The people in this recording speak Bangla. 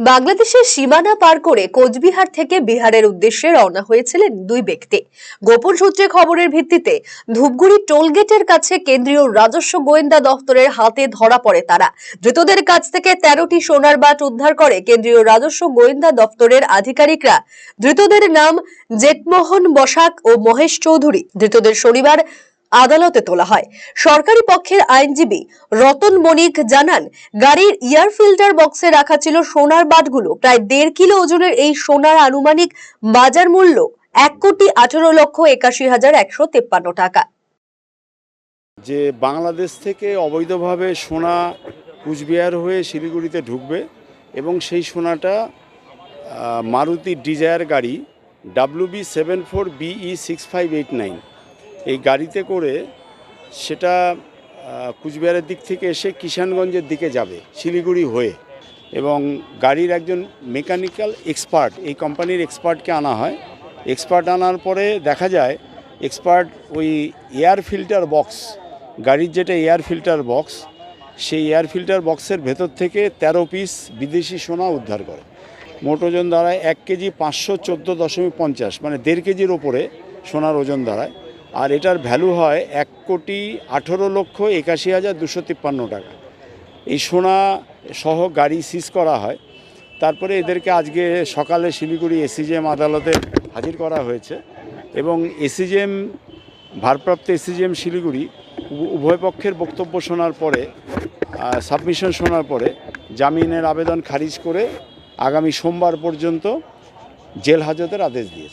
বাংলাদেশের সীমানা পার করে কোচবিহার থেকে বিহারের উদ্দেশ্যে রওনা হয়েছিলেন দুই ব্যক্তি। গোপন সূত্রে খবরের ভিত্তিতে ধূপগুড়ি টোলগেটের কাছে কেন্দ্রীয় রাজস্ব গোয়েন্দা দফতরের হাতে ধরা পড়ে তারা। ধৃতদের কাছ থেকে তেরোটি সোনার বাট উদ্ধার করে কেন্দ্রীয় রাজস্ব গোয়েন্দা দফতরের আধিকারিকরা। ধৃতদের নাম জেটমোহন বসাক ও মহেশ চৌধুরী। ধৃতদের শনিবার আদালতে তোলা হয়। সরকারি পক্ষের আইনজীবী রতন মনিক জানান, গাড়ির এয়ার ফিল্টার বক্সে রাখা ছিল সোনার বাটগুলো প্রায় দেড় কিলো ওজনের এই সোনার আনুমানিক বাজার মূল্য এক কোটি আঠারো লক্ষ একাশি হাজার একশো তেপ্পান্ন টাকা। যে বাংলাদেশ থেকে অবৈধভাবে সোনা কুচবিহার হয়ে শিলিগুড়িতে ঢুকবে এবং সেই সোনাটা মারুতি ডিজায়ার গাড়ি W B seven four B E six five eight nine এই গাড়িতে করে সেটা কুচবিহারের দিক থেকে এসে কিষানগঞ্জের দিকে যাবে, শিলিগুড়ি হয়ে। এবং গাড়ির একজন মেকানিক্যাল এক্সপার্ট, এই কোম্পানির এক্সপার্টকে আনা হয়। এক্সপার্ট আনার পরে দেখা যায়, এক্সপার্ট ওই এয়ার ফিল্টার বক্স, গাড়ির যেটা এয়ার ফিল্টার বক্স, সেই এয়ার ফিল্টার বক্সের ভেতর থেকে ১৩ পিস বিদেশি সোনা উদ্ধার করে। মোট ওজন দাঁড়ায় এক কেজি পাঁচশো চোদ্দ দশমিক পঞ্চাশ মানে দেড় কেজির ওপরে সোনার ওজন দাঁড়ায়। আর এটার ভ্যালু হয় এক কোটি আঠেরো লক্ষ একাশি হাজার দুশো তিপ্পান্ন টাকা। এই সোনা সহ গাড়ি সিজ করা হয়। তারপরে এদেরকে আজকে সকালে শিলিগুড়ি এসিজিএম আদালতে হাজির করা হয়েছে এবং এসিজিএম ভারপ্রাপ্ত এসিজিএম শিলিগুড়ি উভ- উভয় পক্ষের বক্তব্য শোনার পরে সাবমিশন শোনার পরে জামিনের আবেদন খারিজ করে আগামী সোমবার পর্যন্ত জেল হাজতের আদেশ দিয়েছে।